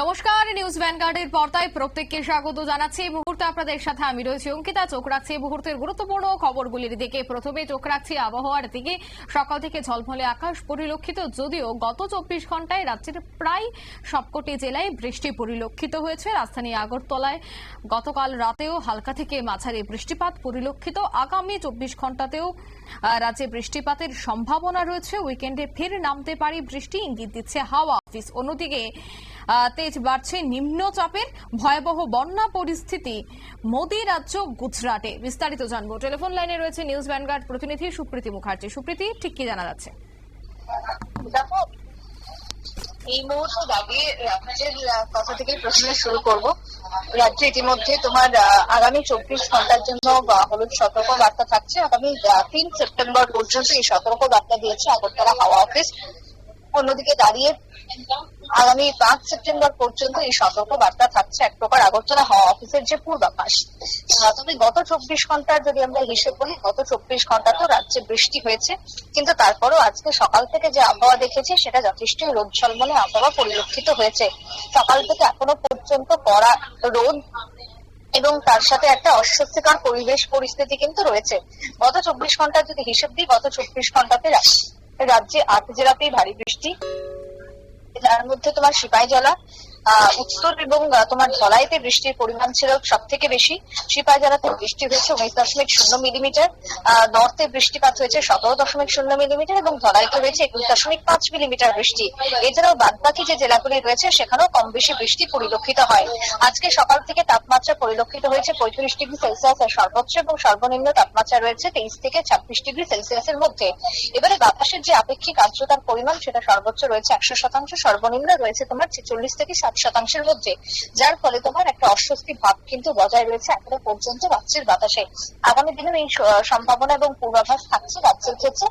নমস্কার, নিউজ ভ্যানগার্ডের পর্দায় প্রত্যেককে স্বাগত জানাচ্ছি। এই মুহূর্তে আপনাদের সাথে আমি রয়েছি অঙ্কিতা। চোখ রাখছি এই মুহূর্তের গুরুত্বপূর্ণ খবরগুলির দিকে। প্রথমে চোখ রাখছি আবহাওয়ার দিকে। সকাল থেকে ঝলমলে আকাশ পরিলক্ষিত, যদিও গত চব্বিশ ঘন্টায় রাজ্যের প্রায় সবকটি জেলায় বৃষ্টি পরিলক্ষিত হয়েছে। রাজধানী আগরতলায় গতকাল রাতেও হালকা থেকে মাঝারি বৃষ্টিপাত পরিলক্ষিত। আগামী চব্বিশ ঘন্টাতেও রাজ্যে বৃষ্টিপাতের সম্ভাবনা রয়েছে। উইকেন্ডে ফের নামতে পারে বৃষ্টি। ইঙ্গিত দিচ্ছে হাওয়া। অফিস অন্যদিকে তেজ বাড়ছে নিম্নচাপের ভয়াবহ বন্যা পরিস্থিতি মোদি রাজ্য গুজরাটে। বিস্তারিত জানব। টেলিফোন লাইনে রয়েছে নিউজ ভ্যানগার্ড প্রতিনিধি সুপ্রীতি মুখার্জি। সুপ্রীতি ঠিক কি জানা যাচ্ছে? এই মুহূর্তে দাঁড়িয়ে আহ, কথা থেকে প্রশ্ন শুরু করব। রাজ্যে ইতিমধ্যে তোমার আগামী চব্বিশ ঘণ্টার জন্য হলুদ সতর্ক বার্তা থাকছে। আগামী তিন সেপ্টেম্বর পর্যন্ত এই সতর্ক বার্তা দিয়েছে আগরতলা হাওয়া অফিস। অন্যদিকে দাঁড়িয়ে আগামী পাঁচ সেপ্টেম্বর পর্যন্ত এই সতর্ক বার্তা থাকছে। এক প্রকার আগরতলা হাওয়া অফিসের যে পূর্বাভাস। তবে গত চব্বিশ ঘণ্টার যদি আমরা হিসেব করি, গত চব্বিশ ঘণ্টা তো রাজ্যে বৃষ্টি হয়েছে। কিন্তু তারপরও আজকে সকাল থেকে যে আবহাওয়া দেখেছি, সেটা যথেষ্ট রোদ ঝলমলে আবহাওয়া পরিলক্ষিত হয়েছে। সকাল থেকে এখনও পর্যন্ত কড়া রোদ এবং তার সাথে একটা অস্বস্তিকর পরিবেশ পরিস্থিতি কিন্তু রয়েছে। গত চব্বিশ ঘণ্টা যদি হিসেব দিই, গত চব্বিশ ঘন্টাতে রাজ্যে আট জেলাতেই ভারী বৃষ্টি। যার মধ্যে তোমার সিপাই আহ, উত্তর এবং তোমার ধলাইতে বৃষ্টির পরিমাণ ছিল সব থেকে বেশি। সিপাহীজলাতে বৃষ্টি হয়েছে উনিশ দশমিক শূন্য মিলিমিটার। নর্থে বৃষ্টিপাত হয়েছে সতেরো দশমিক শূন্য মিলিমিটার এবং ধলাইতে হয়েছে একুশ দশমিক পাঁচ মিলিমিটার বৃষ্টি। এছাড়াও বাদবাকি যে জেলাগুলি রয়েছে, সেখানেও কম বেশি বৃষ্টি পরিলক্ষিত হয়। আজকে সকাল থেকে তাপমাত্রা পরিলক্ষিত হয়েছে পঁয়ত্রিশ ডিগ্রি সেলসিয়াস এর সর্বোচ্চ এবং সর্বনিম্ন তাপমাত্রা রয়েছে তেইশ থেকে ছাব্বিশ ডিগ্রি সেলসিয়াসের মধ্যে। এবারে বাতাসের যে আপেক্ষিক আর্দ্রতার পরিমাণ, সেটা সর্বোচ্চ রয়েছে একশো শতাংশ, সর্বনিম্ন রয়েছে তোমার ছেচল্লিশ থেকে ষাট শতাংশের মধ্যে, যার ফলে তোমার একটা অস্বস্তি ভাব কিন্তু বজায় রয়েছে এখনও পর্যন্ত রাজ্যের বাতাসে। আগামী দিনের এই সম্ভাবনা এবং পূর্বাভাস থাকছে রাজ্যের ক্ষেত্রে।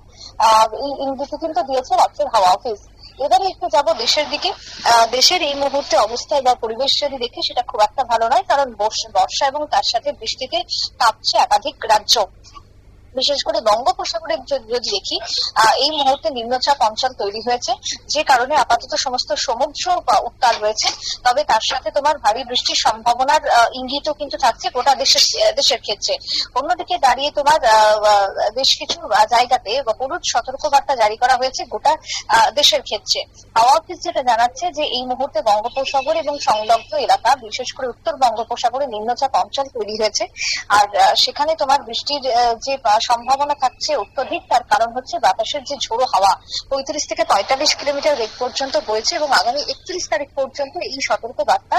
এই ইঙ্গিত কিন্তু দিয়েছে রাজ্যের হাওয়া অফিস। এবারে একটু যাব দেশের দিকে। দেশের এই মুহূর্তে অবস্থা বা পরিবেশ যদি দেখি, সেটা খুব একটা ভালো নয়, কারণ বর্ষা এবং তার সাথে বৃষ্টিতে কাঁপছে একাধিক রাজ্য। বিশেষ করে বঙ্গোপসাগরে যদি দেখি এই মুহূর্তে নিম্নচাপ অঞ্চল তৈরি হয়েছে, যে কারণে আপাতত সমস্ত সমুদ্র উত্তাল রয়েছে। তবে তার সাথে তোমার ভারী বৃষ্টির সম্ভাবনার ইঙ্গিতও কিন্তু থাকছে গোটা দেশের দেশের ক্ষেত্রে। অন্যদিকে দাঁড়িয়ে তোমার বেশ কিছু জায়গাতে হলুদ সতর্কবার্তা জারি করা হয়েছে গোটা দেশের ক্ষেত্রে। হাওয়া অফিস যেটা জানাচ্ছে যে এই মুহূর্তে বঙ্গোপসাগর এবং সংলগ্ন এলাকা, বিশেষ করে উত্তর বঙ্গোপসাগরে নিম্নচাপ অঞ্চল তৈরি হয়েছে। আর সেখানে তোমার বৃষ্টির যে সম্ভাবনা থাকছে অত্যধিক, তার কারণ হচ্ছে বাতাসের যে ঝোড়ো হাওয়া, পঁয়ত্রিশ থেকে পঁয়তাল্লিশ কিলোমিটার বেগ পর্যন্ত বইছে এবং আগামী একত্রিশ তারিখ পর্যন্ত এই সতর্ক বার্তা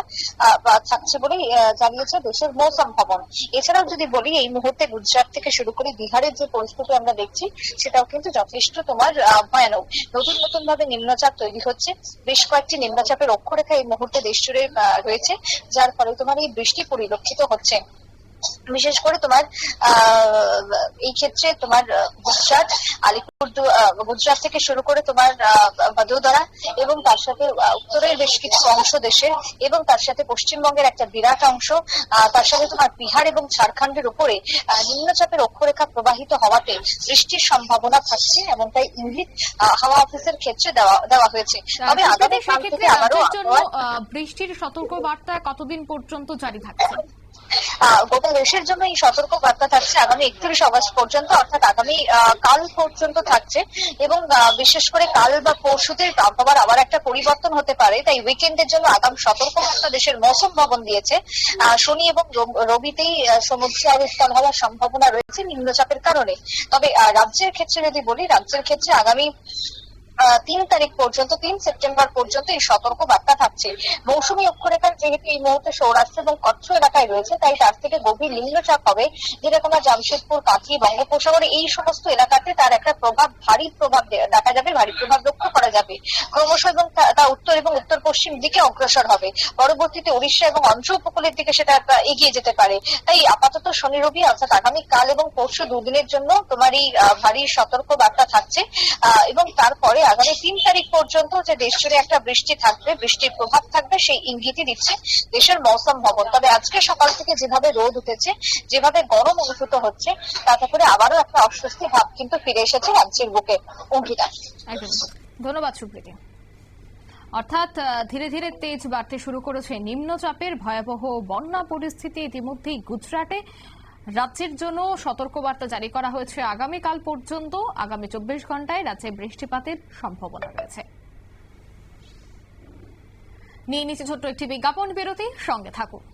থাকছে বলেই জানিয়েছে দেশের মৌসুম ভবন। এছাড়াও যদি বলি, এই মুহূর্তে গুজরাট থেকে শুরু করে বিহারের যে পরিস্থিতি আমরা দেখছি, সেটাও কিন্তু যথেষ্ট তোমার ভয়ানক। নতুন নতুন ভাবে নিম্নচাপ তৈরি হচ্ছে, বেশ কয়েকটি নিম্নচাপের অক্ষরেখা এই মুহূর্তে দেশ জুড়ে রয়েছে, যার ফলে তোমার এই বৃষ্টি পরিলক্ষিত হচ্ছে। বিশেষ করে তোমার এই ক্ষেত্রে তোমার গুজরাট আলিপুর গুজরাট থেকে শুরু করে তোমার আহ, বদোদরা এবং তার সাথে উত্তরের বেশ কিছু অংশ দেশের এবং তার সাথে পশ্চিমবঙ্গের একটা বিরাট অংশ তার সাথে তোমার বিহার এবং ঝাড়খণ্ডের উপরে নিম্নচাপের অক্ষরেখা প্রবাহিত হওয়াতে বৃষ্টির সম্ভাবনা থাকছে এবং তাই ইঙ্গিত হাওয়া অফিসের ক্ষেত্রে দেওয়া দেওয়া হয়েছে। তবে আগামী কাল থেকে আবারও বৃষ্টির সতর্ক বার্তা কতদিন পর্যন্ত জারি থাকছে? গোটা দেশের জন্য এই সতর্ক বার্তা থাকছে আগামী একত্রিশ অগস্ট পর্যন্ত, অর্থাৎ আগামী কাল পর্যন্ত থাকছে। এবং বিশেষ করে কাল বা পরশুদের আবহাওয়ার আবার একটা পরিবর্তন হতে পারে। তাই উইকেন্ডের জন্য আগাম সতর্ক বার্তা দেশের মৌসুম ভবন দিয়েছে। শনি এবং রব- রবিতেই সমুদ্রে উত্তাল হওয়ার সম্ভাবনা রয়েছে নিম্নচাপের কারণে। তবে রাজ্যের ক্ষেত্রে যদি বলি, রাজ্যের ক্ষেত্রে আগামী তিন তারিখ পর্যন্ত, তিন সেপ্টেম্বর পর্যন্ত এই সতর্ক বার্তা থাকছে। মৌসুমী যেহেতু এই মুহূর্তে সৌরাষ্ট্র এবং কচ্ছ এলাকায় রয়েছে, তাই তার থেকে গভীর নিম্নচাপ হবে তোমার জামশেদপুর এই সমস্ত এলাকাতে তার একটা প্রভাব, ভারী প্রভাব দেখা যাবে, ভারী প্রভাব লক্ষ্য করা যাবে। ক্রমশ এবং তা- উত্তর এবং উত্তর পশ্চিম দিকে অগ্রসর হবে। পরবর্তীতে উড়িষ্যা এবং অন্ধ্র উপকূলের দিকে সেটা এগিয়ে যেতে পারে। তাই আপাতত শনি, রবি অর্থাৎ আগামী কাল এবং পরশু দুদিনের জন্য তোমার এই ভারী সতর্ক বার্তা থাকছে এবং তারপরে আগামী তিন তারিখ পর্যন্ত যে দেশ জুড়ে একটা বৃষ্টি থাকবে, বৃষ্টির প্রভাব থাকবে, সেই ইঙ্গিতই দিচ্ছে দেশের মৌসুম ভবন। তবে আজকে সকাল থেকে যেভাবে রোদ উঠেছে, যেভাবে গরম অনুভূত হচ্ছে, তাতে করে আবারও একটা অস্বস্তি ভাব কিন্তু ফিরে এসেছে রাজ্যের বুকে। অঙ্কিতা। ধন্যবাদ, সুপ্রীতি। অর্থাৎ ধীরে ধীরে তেজ বাড়তে শুরু করেছে নিম্নচাপের ভয়াবহ বন্যা পরিস্থিতি ইতিমধ্যেই গুজরাটে। রাজ্যের জন্য সতর্কবার্তা জারি করা হয়েছে আগামীকাল পর্যন্ত। আগামী চব্বিশ ঘন্টায় রাজ্যে বৃষ্টিপাতের সম্ভাবনা রয়েছে। নিয়ে নিচে ছোট্ট একটি বিজ্ঞাপন বিরতি। সঙ্গে থাকুন।